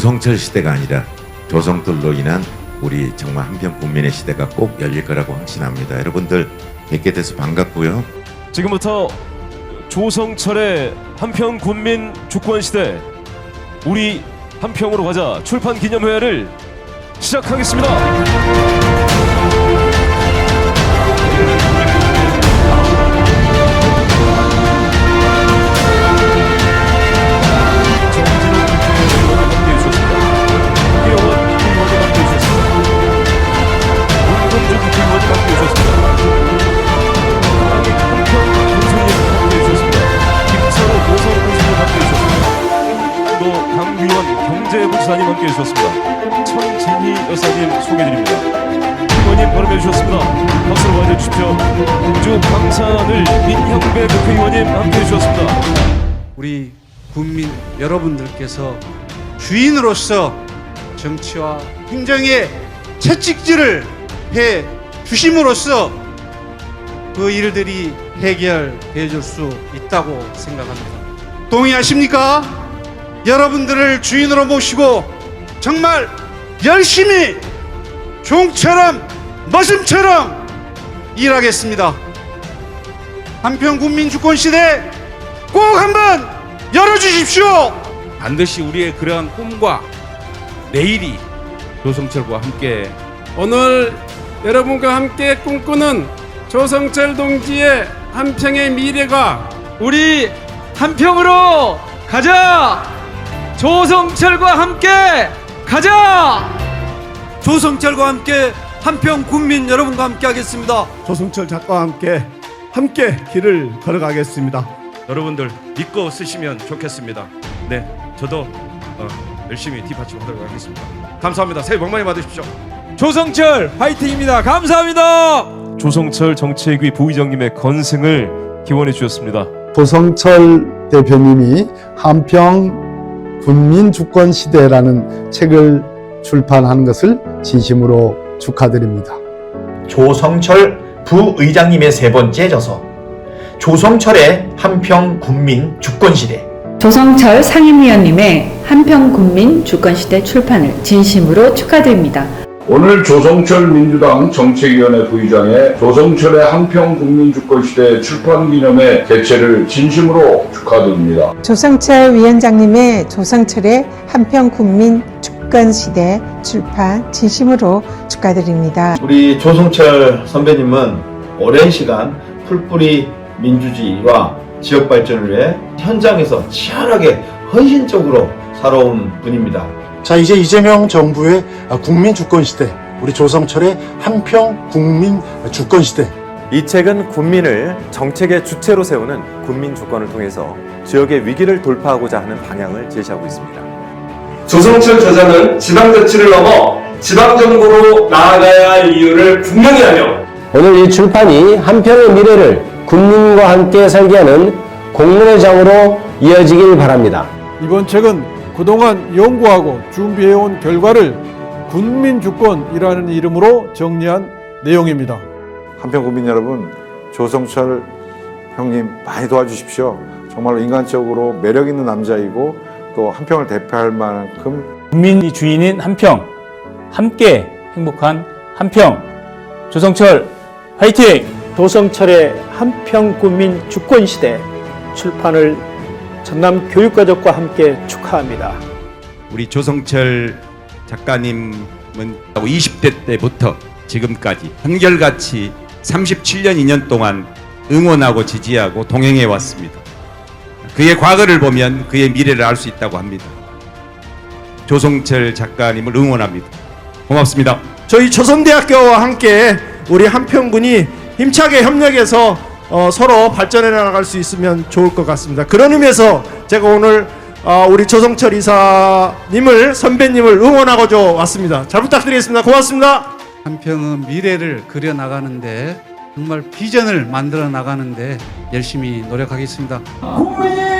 조성철 시대가 아니라 조성들로 인한 우리 정말 한편 국민의 시대가 꼭 열릴 거라고 확신합니다. 여러분들 뵙게 돼서 반갑고요. 지금부터 조성철의 한평 군민 주권 시대 우리 한평으로 가자 출판 기념회를 시작하겠습니다. 또 강규원 경제부 지사님 함께 해주셨습니다. 천진희 여사님 소개드립니다. 의원님 발음해 주셨습니다. 박수로 맞이해 주십시오. 우주 방산을 민형배 국회의원님 함께 해주셨습니다. 우리 국민 여러분들께서 주인으로서 정치와 행정의 채찍질을 해 주심으로써 그 일들이 해결해 줄 수 있다고 생각합니다. 동의하십니까? 여러분들을 주인으로 모시고 정말 열심히 종처럼 머슴처럼 일하겠습니다. 한편 국민 주권 시대 꼭 한번 열어주십시오. 반드시 우리의 그러한 꿈과 내일이 조성철과 함께 오늘 여러분과 함께 꿈꾸는 조성철 동지의 한평의 미래가 우리 한평으로 가자! 조성철과 함께 가자! 조성철과 함께 한평 국민 여러분과 함께 하겠습니다. 조성철 작가와 함께 함께 길을 걸어가겠습니다. 여러분들 믿고 쓰시면 좋겠습니다. 네, 저도 어, 열심히 뒷받침하도록 하겠습니다. 감사합니다. 새해 복 많이 받으십시오. 조성철 화이팅입니다. 감사합니다. 조성철 정책위 부의장님의 건승을 기원해 주셨습니다. 조성철 대표님이 한평 군민 주권 시대라는 책을 출판하는 것을 진심으로 축하드립니다. 조성철 부의장님의 세 번째 저서 조성철의 한평 국민 주권 시대 조성철 상임위원님의 한평국민 주권 시대 출판을 진심으로 축하드립니다. 오늘 조성철 민주당 정책위원회 부의장의 조성철의 한평 국민주권시대 출판기념회 개최를 진심으로 축하드립니다. 조성철 위원장님의 조성철의 한평 국민 주권 시대 출판 진심으로 축하드립니다. 우리 조성철 선배님은 오랜 시간 풀뿌리 민주주의와 지역 발전을 위해 현장에서 치열하게 헌신적으로 살아온 분입니다. 자, 이제 이재명 정부의 국민 주권 시대, 우리 조성철의 한평 국민 주권 시대. 이 책은 국민을 정책의 주체로 세우는 국민 주권을 통해서 지역의 위기를 돌파하고자 하는 방향을 제시하고 있습니다. 조성철 저자는 지방자치를 넘어 지방정부로 나아가야 할 이유를 분명히 하며 오늘 이 출판이 한평의 미래를 국민과 함께 설계하는 공론의 장으로 이어지길 바랍니다. 이번 책은 그동안 연구하고 준비해온 결과를 군민주권이라는 이름으로 정리한 내용입니다. 한평 국민 여러분, 조성철 형님 많이 도와주십시오. 정말로 인간적으로 매력 있는 남자이고 또 한평을 대표할 만큼 국민이 주인인 한평, 함께 행복한 한평. 조성철 화이팅! 조성철의 한평 국민 주권 시대 출판을 전남 교육가족과 함께 축하합니다. 우리 조성철 작가님은 20대 때부터 지금까지 한결같이 37년 2년 동안 응원하고 지지하고 동행해 왔습니다. 그의 과거를 보면 그의 미래를 알 수 있다고 합니다. 조성철 작가님을 응원합니다. 고맙습니다. 저희 조선대학교와 함께 우리 한평군이 힘차게 협력해서 어, 서로 발전해 나갈 수 있으면 좋을 것 같습니다. 그런 의미에서 제가 오늘 어, 우리 조성철 이사님을 선배님을 응원하고자 왔습니다. 잘 부탁드리겠습니다. 고맙습니다. 한평은 미래를 그려 나가는데 정말 비전을 만들어 나가는데 열심히 노력하겠습니다. 국민